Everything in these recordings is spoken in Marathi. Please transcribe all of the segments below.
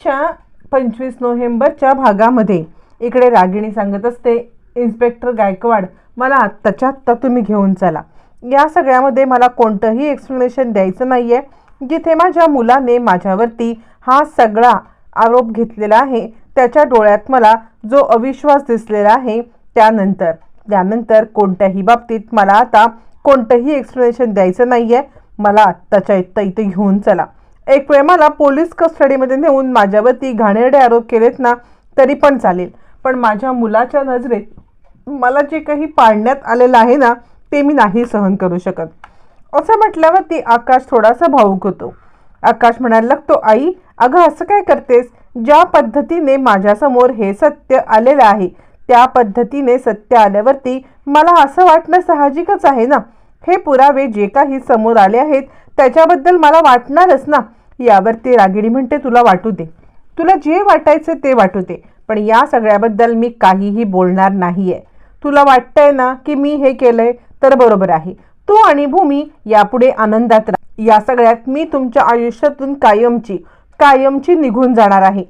च्या पंचवीस नोव्हेंबरच्या भागामध्ये. इकडे रागिणी सांगत असते इन्स्पेक्टर गायकवाड मला आत्ताच्या आत्ता तुम्ही घेऊन चला. या सगळ्यामध्ये मला कोणतंही एक्सप्लेनेशन द्यायचं नाही आहे जिथे माझ्या मुलाने माझ्यावरती हा सगळा आरोप घेतलेला आहे त्याच्या डोळ्यात मला जो अविश्वास दिसलेला आहे त्यानंतर. त्यानंतर कोणत्याही बाबतीत मला आता कोणतंही एक्सप्लेनेशन द्यायचं नाही आहे मला आत्ताच्या इथं इथे घेऊन चला. एक वेळ मला पोलीस कस्टडीमध्ये नेऊन माझ्यावरती घाणेरडे आरोप केलेत ना तरी पण चालेल. पण माझ्या मुलाच्या नजरेत मला जे काही पाडण्यात आलेलं आहे ना ते मी नाही सहन करू शकत. असं म्हटल्यावरती आकाश थोडासा भावूक होतो. आकाश म्हणायला लागतो आई अगं असं काय करतेस? ज्या पद्धतीने माझ्यासमोर हे सत्य आलेलं आहे त्या पद्धतीने सत्य आल्यावरती मला असं वाटणं साहजिकच आहे ना? हे पुरावे जे काही समोर आले आहेत त्याच्याबद्दल मला वाटणारच ना. यावरती रागिणी म्हणते तुला वाटू दे. तुला जे वाटायचं ते वाटू दे. पण या सगळ्याबद्दल मी काहीही बोलणार नाही आहे तुला वाटतंय ना की मी हे केलंय? तर बरोबर आहे. तू आणि भूमी यापुढे आनंदात राहा. या सगळ्यात मी तुमच्या आयुष्यातून कायमची कायमची निघून जाणार आहे.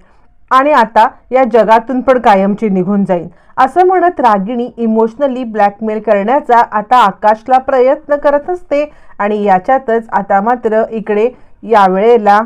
आणि आता या जगातून पण कायमची निघून जाईल. असं म्हणत रागिणी इमोशनली ब्लॅकमेल करण्याचा आता आकाशला प्रयत्न करत असते आणि याच्यातच आता मात्र इकडे यावेळेला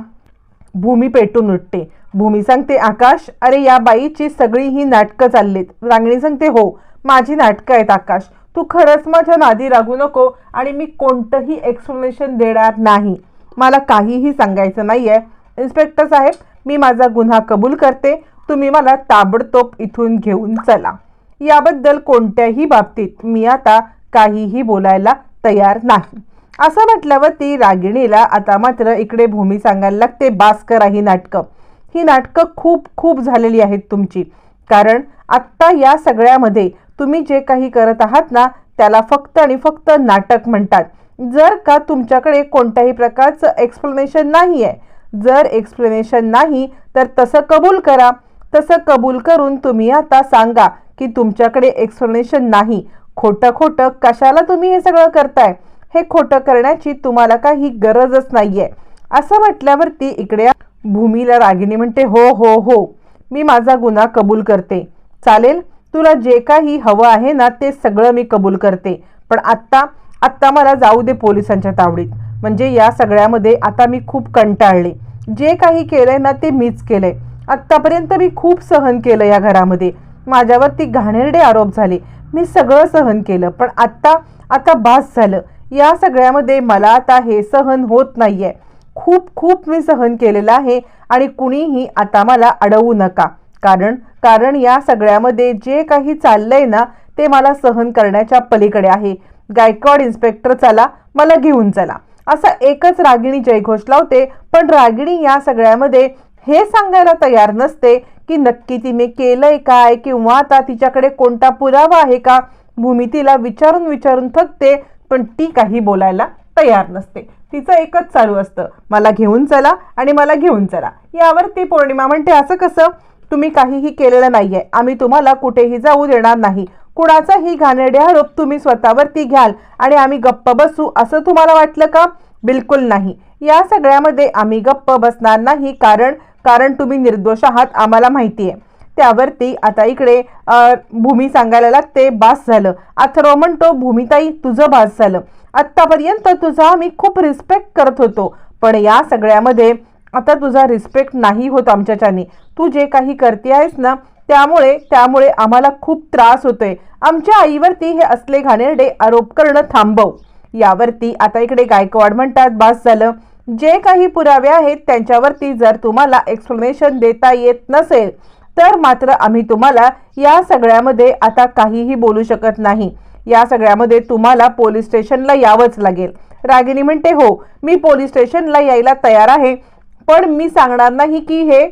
भूमी पेटून उठते. भूमी सांगते आकाश अरे या बाईची सगळी ही नाटकं चाललीत. रांगणी सांगते हो माझी नाटकं आहेत आकाश. तू खरंच माझ्या नादी लागू नको आणि मी कोणतंही एक्सप्लेनेशन देणार नाही. मला काहीही सांगायचं नाही आहे इन्स्पेक्टर साहेब मी माझा गुन्हा कबूल करते. तुम्ही मला ताबडतोब इथून घेऊन चला. याबद्दल कोणत्याही बाबतीत मी आता काहीही बोलायला तयार नाही. असं म्हटल्यावर ती रागिणीला आता मात्र इकडे भूमी सांगायला लागते बास करा ही नाटकं. ही नाटकं खूप खूप झालेली आहेत तुमची. कारण आत्ता या सगळ्यामध्ये तुम्ही जे काही करत आहात ना त्याला फक्त आणि फक्त नाटक म्हणतात. जर का तुमच्याकडे कोणत्याही प्रकारचं एक्सप्लेनेशन नाही आहे जर एक्सप्लेनेशन नाही तर तसं कबूल करा. तसं कबूल करून तुम्ही आता सांगा की तुमच्याकडे एक्सप्लेनेशन नाही. खोटं खोटं कशाला तुम्ही हे सगळं करताय? हे खोटं करण्याची तुम्हाला काही गरजच नाही आहे असं म्हटल्यावरती इकडे भूमीला रागिणी म्हणते हो हो हो. मी माझा गुन्हा कबूल करते. चालेल? तुला जे काही हवं आहे ना ते सगळं मी कबूल करते. पण आत्ता आत्ता मला जाऊ दे पोलिसांच्या तावडीत. म्हणजे या सगळ्यामध्ये आता मी खूप कंटाळले. जे काही केलंय ना ते मीच केलंय. आत्तापर्यंत मी खूप सहन केलं या घरामध्ये. माझ्यावर ती घाणेरडे आरोप झाले. मी सगळं सहन केलं पण आत्ता आता बास झालं. या सगळ्यामध्ये मला आता हे सहन होत नाही आहे खूप खूप मी सहन केलेलं आहे आणि कुणीही आता मला अडवू नका. कारण कारण या सगळ्यामध्ये जे काही चाललंय ना ते मला सहन करण्याच्या पलीकडे आहे. गायकवाड इन्स्पेक्टर चला मला घेऊन चला. असा एकच रागिणी जयघोष लावते पण रागिणी या सगळ्यामध्ये हे सांगायला तयार नसते की नक्की तिने केलंय काय किंवा आता तिच्याकडे कोणता पुरावा आहे का? भूमी तिला विचारून विचारून थकते पण ती काही बोलायला तयार नसते. तिचं एकच चालू असतं मला घेऊन चला आणि मला घेऊन चला. यावर ती पौर्णिमा म्हणते असं कसं? तुम्ही काहीही केलेलं नाहीये. आम्ही तुम्हाला कुठेही जाऊ देणार नाही. कुणाचाही घाणेरडे आरोप तुम्ही स्वतःवरती घ्याल आणि आम्ही गप्प बसू असं तुम्हाला वाटलं का? बिलकुल नाही. या सगळ्यामध्ये आम्ही गप्प बसणार नाही कारण कारण तुम्ही निर्दोष आहात आम्हाला माहिती आहे त्यावरती आता इकडे भूमी सांगायला लागते बास झालं. अथर्व म्हणतो भूमिताई तुझं बास झालं. आत्तापर्यंत तुझा आम्ही खूप रिस्पेक्ट करत होतो. पण या सगळ्यामध्ये आता तुझा रिस्पेक्ट नाही होत आमच्याच्याने. तू जे काही करते आहेस ना त्यामुळे त्यामुळे आम्हाला खूप त्रास होतोय. आमच्या आईवरती हे असले घाणेरडे आरोप करणं थांबव. यावरती आता इकडे गायकवाड म्हणतात बास झालं. जे काही पुरावे आहेत त्यांच्यावरती जर तुम्हाला एक्सप्लेनेशन देता येत नसेल तर मात्र आम्ही तुम्हाला या सगळ्यामध्ये आता काहीही बोलू शकत नाही. या सगळ्यामध्ये तुम्हाला पोलीस स्टेशनला यावंच लागेल. रागिनी म्हणते हो मी पोलीस स्टेशनला यायला तयार आहे पण मी सांगणार नाही की हे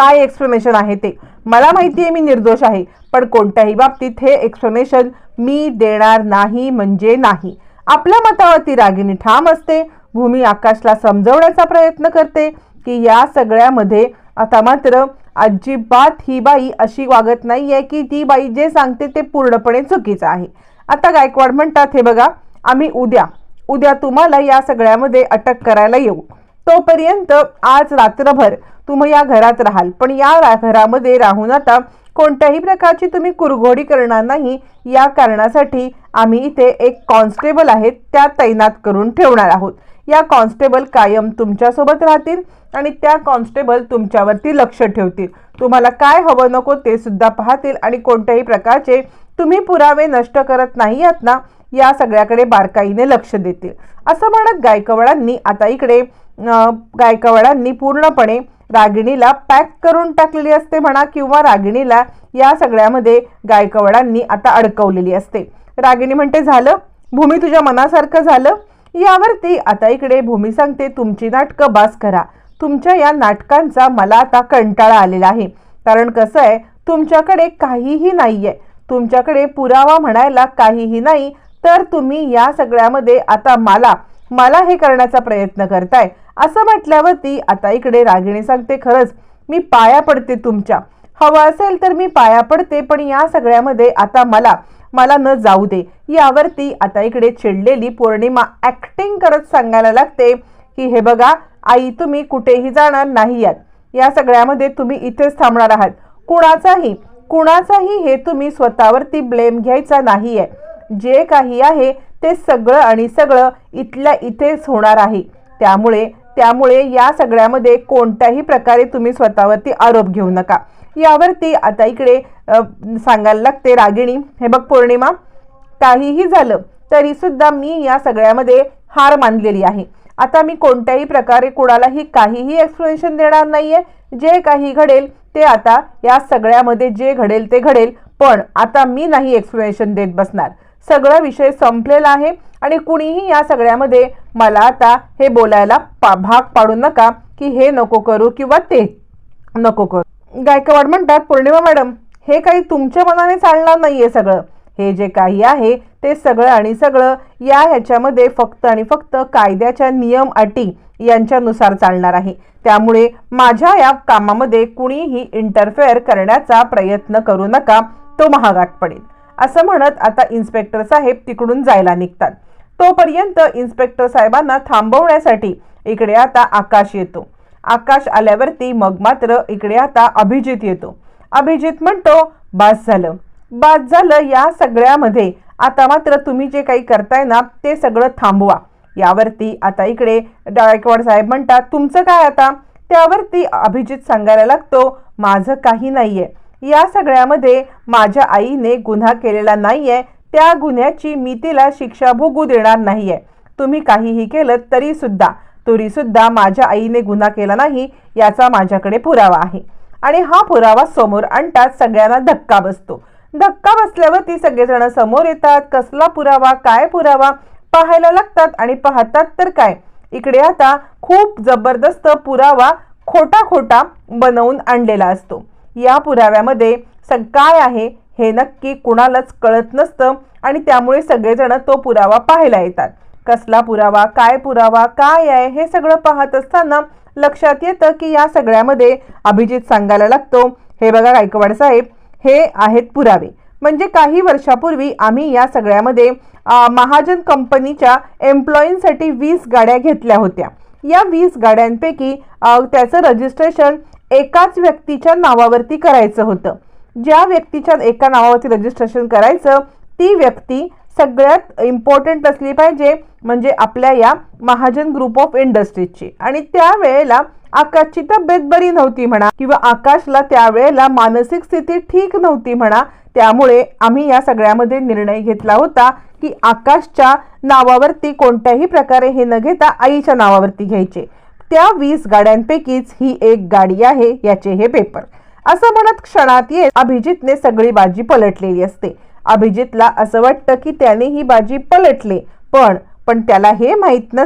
काय एक्सप्लेनेशन आहे ते? मला माहिती आहे मी निर्दोष आहे पण कोणत्याही बाबतीत हे एक्सप्लेनेशन मी देणार नाही म्हणजे नाही. आपल्या मतावरती रागिनी ठाम असते भूमी आकाशला समजवण्याचा प्रयत्न करते की या सगळ्यामध्ये आता मात्र अजिबात ही बाई अशी वागत नाही आहे की ती बाई जे सांगते ते पूर्णपणे चुकीचं आहे. आता गायकवाड म्हणतात हे बघा आम्ही उद्या उद्या तुम्हाला या सगळ्यामध्ये अटक करायला येऊ. तोपर्यंत आज रात्रभर तुम्ही या घरात राहाल. पण या घरामध्ये राहून आता कोणत्याही प्रकारची तुम्ही कुरघोडी करणार नाही. या कारणासाठी आम्ही इथे एक कॉन्स्टेबल आहेत त्या तैनात करून ठेवणार आहोत. या कॉन्स्टेबल कायम तुमच्यासोबत राहतील आणि त्या कॉन्स्टेबल तुमच्यावरती लक्ष ठेवतील. तुम्हाला काय हवं नको ते सुद्धा पाहतील आणि कोणत्याही प्रकारचे तुम्ही पुरावे नष्ट करत नाही आहात ना या सगळ्याकडे बारकाईने लक्ष देतील. असं म्हणत गायकवाडांनी आता इकडे गायकवाडांनी पूर्णपणे रागिणीला पॅक करून टाकलेली असते म्हणा किंवा रागिणीला या सगळ्यामध्ये गायकवाडांनी आता अडकवलेली असते. रागिणी म्हणते झालं भूमी तुझ्या मनासारखं झालं. यावरती आता इकडे भूमी सांगते तुमची नाटकं बास करा. तुमच्या या नाटकांचा मला आता कंटाळा आलेला आहे. कारण कसं आहे तुमच्याकडे काहीही नाही आहे तुमच्याकडे पुरावा म्हणायला काहीही नाही. तर तुम्ही या सगळ्यामध्ये आता मला मला हे करण्याचा प्रयत्न करताय. असं म्हटल्यावरती आता इकडे रागिणी सांगते खरंच मी पाया पडते तुमच्या. हवं असेल तर मी पाया पडते पण या सगळ्यामध्ये आता मला मला न जाऊ दे. यावरती आता इकडे चिडलेली पौर्णिमा ॲक्टिंग करत सांगायला लागते की हे बघा आई तुम्ही कुठेही जाणार नाही आहात या सगळ्यामध्ये तुम्ही इथेच थांबणार आहात. कुणाचाही कुणाचाही हे तुम्ही स्वतःवरती ब्लेम घ्यायचा नाही आहे जे काही आहे ते सगळं आणि सगळं इथल्या इथेच होणार आहे. त्यामुळे त्यामुळे या सगळ्यामध्ये कोणत्याही प्रकारे तुम्ही स्वतःवरती आरोप घेऊ नका. यावरती आता इकडे सांगायला लागते रागिणी. हे बघ पौर्णिमा काहीही झालं तरी सुद्धा मी या सगळ्यामध्ये हार मानलेली आहे. आता मी कोणत्याही प्रकारे कुणालाही काहीही एक्सप्लेनेशन देणार नाहीये. जे काही घडेल ते आता या सगळ्यामध्ये जे घडेल ते घडेल. पण आता मी नाही एक्सप्लेनेशन देत बसणार. सगळा विषय संपलेला आहे. आणि कुणीही या सगळ्यामध्ये मला आता हे बोलायला पा भाग पाडू नका की हे नको करू किंवा ते नको करू. गायकवाड म्हणतात पौर्णिमा मॅडम हे काही तुमच्या मनाने चालणार नाहीये सगळं. हे जे काही आहे ते सगळं आणि सगळं या ह्याच्यामध्ये फक्त आणि फक्त कायद्याच्या नियम अटी यांच्यानुसार चालणार आहे. त्यामुळे माझ्या या कामामध्ये कुणीही इंटरफेअर करण्याचा प्रयत्न करू नका तो महागात पडेल. असं म्हणत आता इन्स्पेक्टर साहेब तिकडून जायला निघतात. तोपर्यंत इन्स्पेक्टर साहेबांना थांबवण्यासाठी इकडे आता आकाश येतो. आकाश आल्यावरती मग मात्र इकडे आता अभिजित येतो. अभिजित म्हणतो बास झालं. बास झालं या सगळ्यामध्ये. आता मात्र तुम्ही जे काही करताय ना ते सगळं थांबवा. यावरती आता इकडे गायकवाड साहेब म्हणतात तुमचं काय आता? त्यावरती अभिजित सांगायला लागतो माझं काही नाही आहे या सगळ्यामध्ये माझ्या आईने गुन्हा केलेला नाही आहे त्या गुन्ह्याची मी तिला शिक्षा भोगू देणार नाहीये. तुम्ही काहीही केलं तरी सुद्धा तरी सुद्धा माझ्या आईने गुन्हा केला नाही याचा माझ्याकडे पुरावा आहे. आणि हा पुरावा समोर आणताच सगळ्यांना धक्का बसतो. धक्का बसल्यावर ती सगळेजण समोर येतात. कसला पुरावा? काय पुरावा? पाहायला लागतात आणि पाहतात तर काय? इकडे आता खूप जबरदस्त पुरावा खोटा खोटा बनवून आणलेला असतो. या पुराव्यामध्ये सग काय आहे? हे नक्की कुणालाच कळत नसतं आणि त्यामुळे सगळेजण तो पुरावा पाहायला येतात. कसला पुरावा? काय पुरावा? काय आहे? हे सगळं पाहत असताना लक्षात येतं की या सगळ्यामध्ये अभिजित सांगायला लागतो हे बघा गायकवाड साहेब हे आहेत पुरावे. म्हणजे काही वर्षापूर्वी आम्ही या सगळ्यामध्ये महाजन कंपनीच्या एम्प्लॉईंसाठी वीस गाड्या घेतल्या होत्या. या वीस गाड्यांपैकी त्याचं रजिस्ट्रेशन एकाच व्यक्तीच्या नावावरती करायचं होतं. ज्या व्यक्तीच्या एका नावावरती रजिस्ट्रेशन करायचं ती व्यक्ती सगळ्यात इम्पॉर्टंट असली पाहिजे म्हणजे आपल्या या महाजन ग्रुप ऑफ इंडस्ट्रीजची आणि त्यावेळेला आकाशची तब्येत बरी नव्हती म्हणा किंवा आकाशला त्यावेळेला मानसिक स्थिती ठीक नव्हती म्हणा त्यामुळे आम्ही या सगळ्यामध्ये निर्णय घेतला होता की आकाशच्या नावावरती कोणत्याही प्रकारे हे न घेता आईच्या नावावरती घ्यायचे. त्या वीस गाड्यांपैकीच ही एक गाडी आहे याचे हे पेपर असं म्हणत क्षणात येत अभिजितने सगळी बाजी पलटलेली असते. अभिजितला असं वाटतं की त्याने ही बाजी पलटले पण पण त्याला हे माहीत न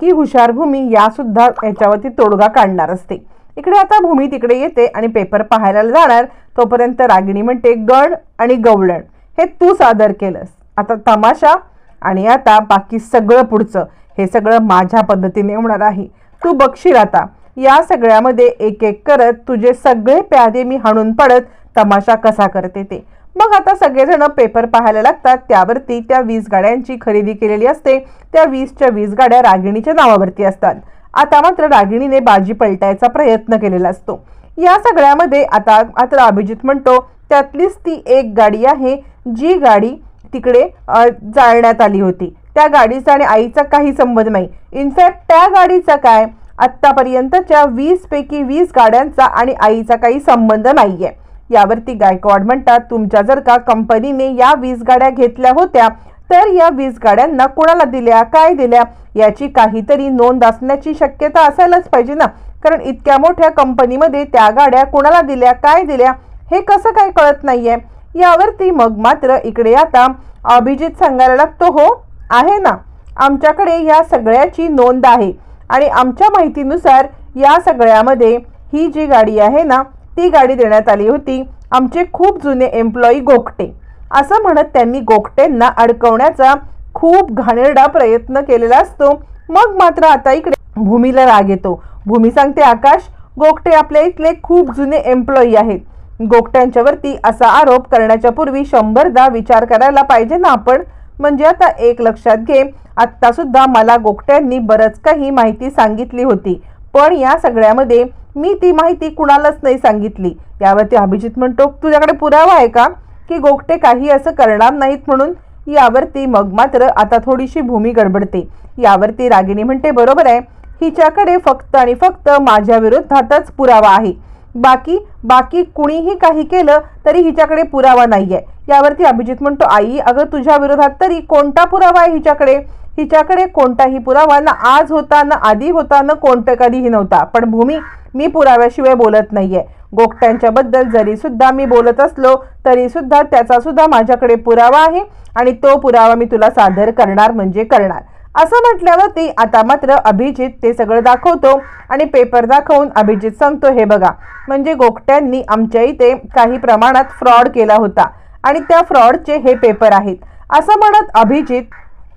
की हुशार भूमी या सुद्धा याच्यावरती तोडगा काढणार असते. इकडे आता भूमी तिकडे येते आणि पेपर पाहायला जाणार तोपर्यंत रागिणी म्हणते गण आणि गवळण हे तू सादर केलंस. आता तमाशा आणि आता बाकी सगळं पुढचं. हे सगळं माझ्या पद्धतीने होणार आहे. तू बघशील आता. या सगळ्यामध्ये एक एक करत तुझे सगळे प्यादे मी हाणून पडत तमाशा कसा करते ते. मग आता सगळेजण पेपर पाहायला लागतात त्यावरती त्या वीस गाड्यांची खरेदी केलेली असते. त्या वीसच्या वीस गाड्या रागिणीच्या नावावरती असतात. आता मात्र रागिणीने बाजी पलटायचा प्रयत्न केलेला असतो. या सगळ्यामध्ये आता मात्र अभिजित म्हणतो त्यातलीच ती एक गाडी आहे जी गाडी तिकडे जाळण्यात आली होती. त्या गाडीचा आणि आईचा काही संबंध नाही. इनफॅक्ट त्या गाडीचा काय? आत्तापर्यंतच्या वीस पैकी वीस गाड्यांचा आणि आईचा काही संबंध नाहीये. यावरती गायकवाड म्हणतात तुमच्या जर का कंपनीने या वीस गाड्या घेतल्या होत्या तर या वीस गाड्यांना कुणाला दिल्या काय दिल्या? याची काहीतरी नोंद असण्याची शक्यता असायलाच पाहिजे ना. कारण इतक्या मोठ्या कंपनीमध्ये त्या गाड्या कुणाला दिल्या काय दिल्या हे कसं काय कळत नाहीये? यावरती मग मात्र इकडे आता अभिजित सांगायला लागतो हो. आहे ना. आमच्याकडे या सगळ्याची नोंद आहे. आणि आमच्या माहितीनुसार या सगळ्यामध्ये ही जी गाडी आहे ना ती गाडी देण्यात आली होती आमचे खूप जुने एम्प्लॉई गोगटे असं म्हणत त्यांनी गोगटेंना अडकवण्याचा खूप घाणेरडा प्रयत्न केलेला असतो. मग मात्र आता इकडे भूमीला राग येतो. भूमी सांगते आकाश गोगटे आपल्या इथले खूप जुने एम्प्लॉई आहेत. गोगट्यांच्यावरती असा आरोप करण्याच्या पूर्वी शंभरदा विचार करायला पाहिजे ना आपण? म्हणजे आता एक लक्षात घे आत्तासुद्धा मला गोगट्यांनी बरंच काही माहिती सांगितली होती. पण या सगळ्यामध्ये मी ती माहिती कुणालाच नाही सांगितली. यावरती अभिजित म्हणतो तुझ्याकडे पुरावा आहे का? की गोगटे काही असं करणार नाहीत म्हणून? यावरती मग मात्र आता थोडीशी भूमी गडबडते. यावरती रागिणी म्हणते बरोबर आहे. हिच्याकडे फक्त आणि फक्त माझ्या विरोधातच पुरावा आहे. बाकी बाकी कुणीही काही केलं तरी हिच्याकडे पुरावा नाही आहे यावरती अभिजित म्हणतो आई अगं तुझ्या विरोधात तरी कोणता पुरावा आहे हिच्याकडे? हिच्याकडे कोणताही पुरावा ना आज होता ना आधी होता ना कोणतं कधीही नव्हता. पण भूमी मी पुराव्याशिवाय बोलत नाहीये. गोगट्यांच्या बद्दल जरी सुद्धा मी बोलत असलो तरी सुद्धा त्याचा सुद्धा माझ्याकडे पुरावा आहे आणि तो पुरावा मी तुला सादर करणार म्हणजे करणार. असं म्हटल्यावरती आता मात्र अभिजित ते सगळं दाखवतो आणि पेपर दाखवून अभिजित सांगतो हे बघा म्हणजे गोगट्यांनी आमच्या इथे काही प्रमाणात फ्रॉड केला होता. आणि त्या फ्रॉडचे हे पेपर आहेत. असं म्हणत अभिजित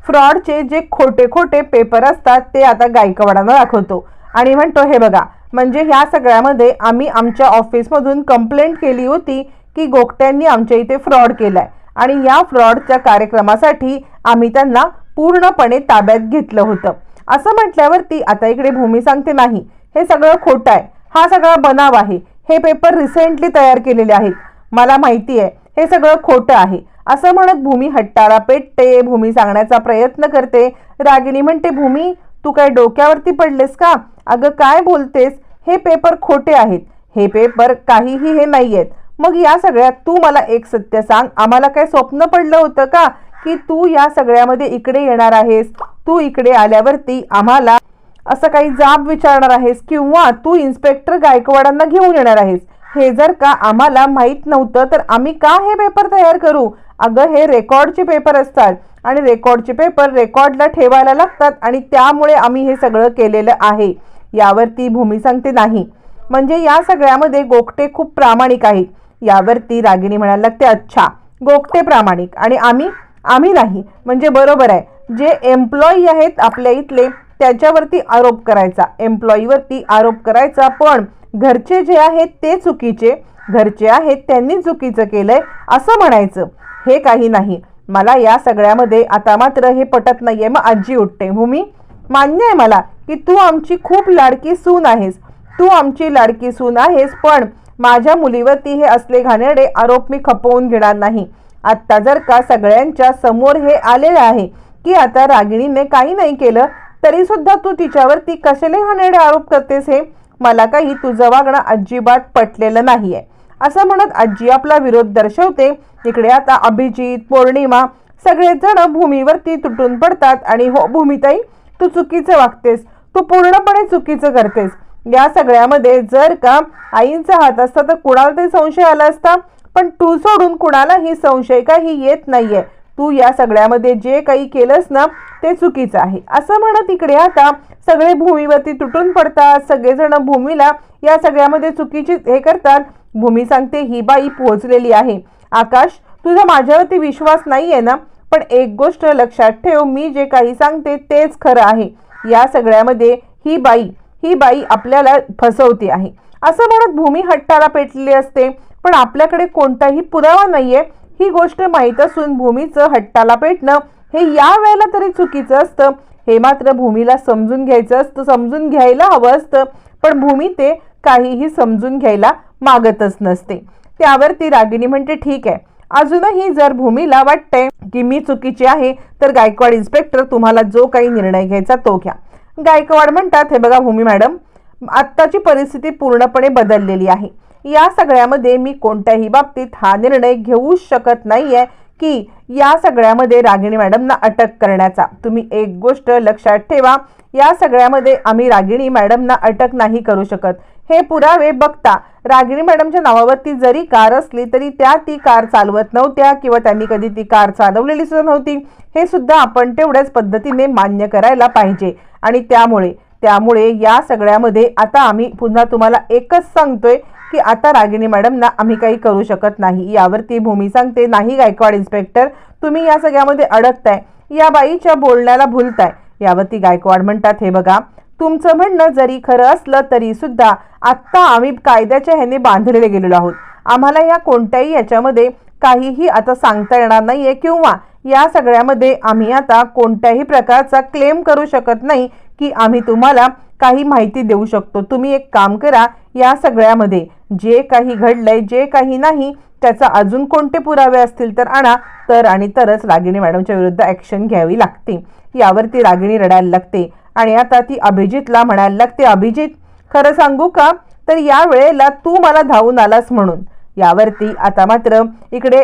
फ्रॉडचे जे खोटे खोटे पेपर असतात ते आता गायकवाडांना दाखवतो. आणि म्हणतो हे बघा म्हणजे ह्या सगळ्यामध्ये आम्ही आमच्या ऑफिसमधून कंप्लेंट केली होती की गोगट्यांनी आमच्या इथे फ्रॉड केलाय. आणि या फ्रॉडच्या कार्यक्रमासाठी आम्ही त्यांना पूर्णपणे ताब्यात घेतलं होतं. असं म्हटल्यावरती आता इकडे भूमी सांगते नाही. हे सगळं खोटं आहे. हा सगळा बनाव आहे. हे पेपर रिसेंटली तयार केलेले आहेत. मला माहिती आहे. हे सगळं खोटं आहे. असं म्हणत भूमी हट्टाला पेटते भूमी सांगण्याचा प्रयत्न करते. रागिनी म्हणते भूमी तू काय डोक्यावरती पडलेस का? अगं काय बोलतेस? हे पेपर खोटे आहेत. हे पेपर काहीही हे नाही आहेत मग या सगळ्यात तू मला एक सत्य सांग. आम्हाला काय स्वप्न पडलं होतं का? की तू या सगळ्यामध्ये इकडे येणार आहेस. तू इकडे आल्यावरती आम्हाला असं काही जाब विचारणार आहेस किंवा तू इन्स्पेक्टर गायकवाडांना घेऊन येणार आहेस. हे जर का आम्हाला माहीत नव्हतं तर आम्ही का हे पेपर तयार करू? अगं हे रेकॉर्डचे पेपर असतात आणि रेकॉर्डचे पेपर रेकॉर्डला ठेवायला लागतात आणि त्यामुळे आम्ही हे सगळं केलेलं आहे. यावरती भूमी सांगते नाही. म्हणजे या सगळ्यामध्ये गोखटे खूप प्रामाणिक आहेत. यावरती रागिणी म्हणायला लागते अच्छा गोखटे प्रामाणिक आणि आम्ही आम्ही नाही. म्हणजे बरोबर आहे. जे एम्प्लॉई आहेत आपल्या इथले त्याच्यावरती आरोप करायचा. एम्प्लॉईवरती आरोप करायचा. पण घरचे जे आहेत ते चुकीचे. घरचे आहेत त्यांनी चुकीचं केलंय असं म्हणायचं. हे काही नाही. मला या सगळ्यामध्ये आता मात्र हे पटत नाहीये. मग आजी उठते. भूमी मान्य आहे मला की तू आमची खूप लाडकी सून आहेस. तू आमची लाडकी सून आहेस पण माझ्या मुलीवरती हे असले घाणेरडे आरोप मी खपवून घेणार नाही. आत्ता जर का सगळ्यांच्या समोर हे आलेलं आहे की आता रागिणीने काही नाही केलं तरी सुद्धा तू तिच्यावरती कशाले घाणेरडे आरोप करतेस हे मला काही तुझं वागणं अजिबात पटलेलं नाहीये. असं म्हणत आजी आपला विरोध दर्शवते. इकडे आता अभिजित पौर्णिमा सगळेजण भूमीवरती तुटून पडतात आणि हो भूमिताई तू चुकीचं वागतेस. तू पूर्णपणे चुकीचं करतेस. या सगळ्यामध्ये जर का आईंचा हात असता तर कुणाला तरी संशय आला असता. पण तू सोडून कुणालाही संशय काही येत नाहीये. तू या सगळ्यामध्ये जे काही केलंस ना ते चुकीचं आहे. असं म्हणत इकडे आता सगळे भूमीवरती तुटून पडतात सगळेजण भूमीला या सगळ्यामध्ये चुकीची हे करतात. भूमी सांगते ही बाई पोहोचलेली आहे. आकाश तुझा माझ्यावरती विश्वास नाही आहे ना? पण एक गोष्ट लक्षात ठेव मी जे काही सांगते तेच खरं आहे. या सगळ्यामध्ये ही बाई ही बाई आपल्याला फसवते आहे. असं म्हणत भूमी हट्टाला पेटलेली असते. पण आपल्याकडे कोणताही पुरावा नाही आहे ही गोष्ट माहीत असून भूमीचं हट्टाला पेटणं हे या वेळेला तरी चुकीचं असतं. हे मात्र भूमीला समजून घ्यायचं असतं समजून घ्यायला हवं असतं. पण भूमी ते काहीही समजून घ्यायला मागतच नसते. त्यावरती रागिणी म्हणते ठीक आहे. अजूनही जर भूमीला वाटतंय की मी चुकीची आहे तर गायकवाड इन्स्पेक्टर तुम्हाला जो काही निर्णय घ्यायचा तो घ्या. गायकवाड म्हणतात हे बघा भूमी मॅडम आत्ताची परिस्थिती पूर्णपणे बदललेली आहे. या सगळ्यामध्ये मी कोणत्याही बाबतीत हा निर्णय घेऊ शकत नाहीये की या सगळ्यामध्ये रागिणी मॅडमना अटक करण्याचा. तुम्ही एक गोष्ट लक्षात ठेवा या सगळ्यामध्ये आम्ही रागिणी मॅडमना अटक नाही करू शकत. हे पुरावे बघता रागिणी मॅडमच्या नावावरती जरी कार असली तरी त्या ती कार चालवत नव्हत्या किंवा त्यांनी कधी ती कार चालवलेली सुद्धा नव्हती. हे सुद्धा आपण तेवढ्याच पद्धतीने मान्य करायला पाहिजे. आणि त्यामुळे त्यामुळे या सगळ्यामध्ये आता आम्ही पुन्हा तुम्हाला एकच सांगतोय की आता रागिणी मॅडमना आम्ही काही करू शकत नाही. यावरती भूमी सांगते नाही गायकवाड इन्स्पेक्टर तुम्ही या सगळ्यामध्ये अडकताय. या बाईच्या बोलण्याला भुलताय. यावरती गायकवाड म्हणतात हे बघा तुमचं म्हणणं जरी खरं असलं तरी सुद्धा आत्ता आम्ही कायद्याच्या ह्याने बांधलेले गेलेलो आहोत. आम्हाला या कोणत्याही याच्यामध्ये काहीही आता सांगता येणार नाहीये किंवा या सगळ्यामध्ये आम्ही आता कोणत्याही प्रकारचा क्लेम करू शकत नाही की आम्ही तुम्हाला काही माहिती देऊ शकतो. तुम्ही एक काम करा या सगळ्यामध्ये जे काही घडलंय जे काही नाही त्याचा अजून कोणते पुरावे असतील तर आणा. तर आणि तरच रागिणी मॅडमच्या विरुद्ध ॲक्शन घ्यावी लागते. यावरती रागिणी रडायला लागते. आणि आता ती अभिजितला म्हणायला लागते अभिजित खरं सांगू का? तर या वेळेला तू मला धावून आलास म्हणून. यावरती आता मात्र इकडे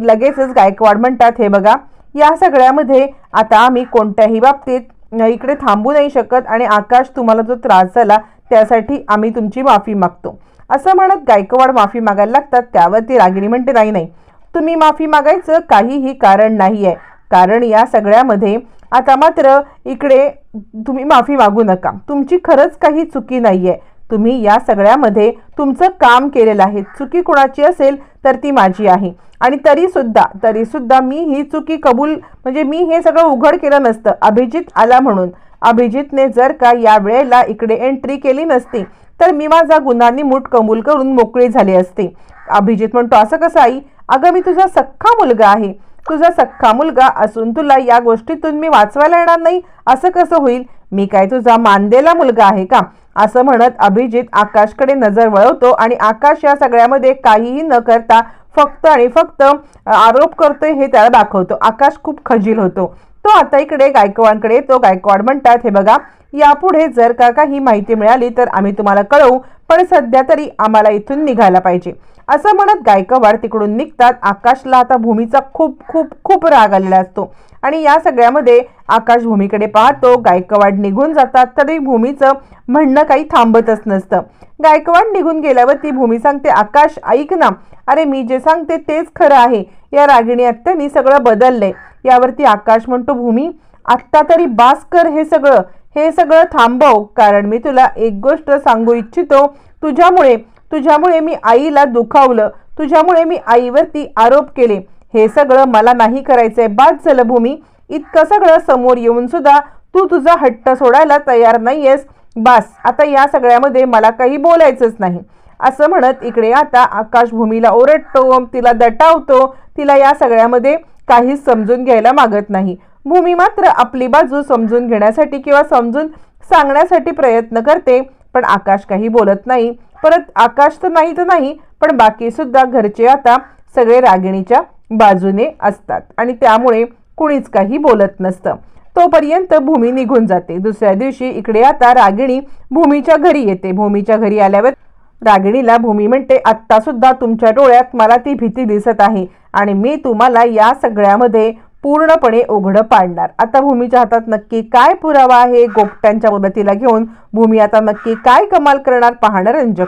लगेचच गायकवाड म्हणतात हे बघा या सगळ्यामध्ये आता आम्ही कोणत्याही बाबतीत इकडे थांबू नाही शकत आणि आकाश तुम्हाला जो त्रास झाला त्यासाठी आम्ही तुमची माफी मागतो. असं म्हणत गायकवाड माफी मागायला लागतात त्यावरती रागिणी म्हणते नाही नाही. तुम्ही माफी मागायचं काहीही कारण नाही आहे कारण या सगळ्यामध्ये आता मात्र इकडे तुम्ही माफी मागू नका. तुमची खरंच काही चुकी नाही आहे तुम्ही या सगळ्यामध्ये तुमचं काम केलेलं आहे. चुकी कोणाची असेल तर ती माझी आहे. आणि तरीसुद्धा तरीसुद्धा मी ही चुकी कबूल म्हणजे मी हे सगळं उघड केलं नसतं. अभिजित आला म्हणून. अभिजितने जर का या वेळेला इकडे एंट्री केली नसती तर मी माझा गुन्हा मूठ कबूल करून मोकळी झाली असते. अभिजित म्हणतो असं कसं आई? अगं मी तुझा सख्खा मुलगा आहे. तुझा सख्खा मुलगा असून तुला या गोष्टीतून मी वाचवायला येणार नाही. असं कसं होईल? मी काय तुझा मानदेला मुलगा आहे का? असं म्हणत अभिजित आकाशकडे नजर वळवतो आणि आकाश या सगळ्यामध्ये काहीही न करता फक्त आणि फक्त आरोप करतोय हे त्याला दाखवतो. आकाश खूप खजील होतो. तो आता इकडे गायकवाडकडे येतो. गायकवाड म्हणतात हे बघा यापुढे जर का काही माहिती मिळाली तर आम्ही तुम्हाला कळवू पण सध्या तरी आम्हाला इथून निघायला पाहिजे. असं म्हणत गायकवाड तिकडून निघतात. आकाशला आता भूमीचा खूप खूप खूप राग आलेला असतो. आणि या सगळ्यामध्ये आकाश भूमीकडे पाहतो. गायकवाड निघून जातात. तरी भूमीचं म्हणणं काही थांबतच नसतं. गायकवाड निघून गेल्यावर ती भूमी सांगते आकाश ऐक ना. अरे मी जे सांगते तेच खरं आहे. या रागिणी आत्यानी सगळं बदललंय. यावरती आकाश म्हणतो भूमी आत्ता तरी बास कर हे सगळं. हे सगळं थांबव. कारण मी तुला एक गोष्ट सांगू इच्छितो. तुझ्यामुळे तुझ्यामुळे मी आईला दुखावलं. तुझ्यामुळे मी आईवरती आरोप केले. हे सगळं मला नाही करायचंय. बाद झालं भूमी इतकं सगळं समोर येऊन सुद्धा तू तुझा हट्ट सोडायला तयार नाहीयेस. बास आता या सगळ्यामध्ये मला काही बोलायचंच नाही. असं म्हणत इकडे आता आकाश भूमीला ओरडतो तिला दटावतो. तिला या सगळ्यामध्ये काहीच समजून घ्यायला मागत नाही. भूमी मात्र आपली बाजू समजून घेण्यासाठी किंवा समजून सांगण्यासाठी प्रयत्न करते पण आकाश काही बोलत नाही. परत आकाश तर नाही तर नाही पण बाकी सुद्धा घरचे आता सगळे रागिणीच्या बाजूने असतात. आणि त्यामुळे कुणीच काही बोलत नसतं. तोपर्यंत भूमी निघून जाते. दुसऱ्या दिवशी इकडे आता रागिणी भूमीच्या घरी येते. भूमीच्या घरी आल्यावर रागिणीला भूमी म्हणते आत्ता सुद्धा तुमच्या डोळ्यात मला ती भीती दिसत आहे आणि मी तुम्हाला या सगळ्यामध्ये पूर्णपणे उघडं पाडणार. आता भूमीच्या हातात नक्की काय पुरावा आहे? गोपट्यांच्या मदतीला घेऊन भूमी आता नक्की काय कमाल करणार? पाहणं रंजक.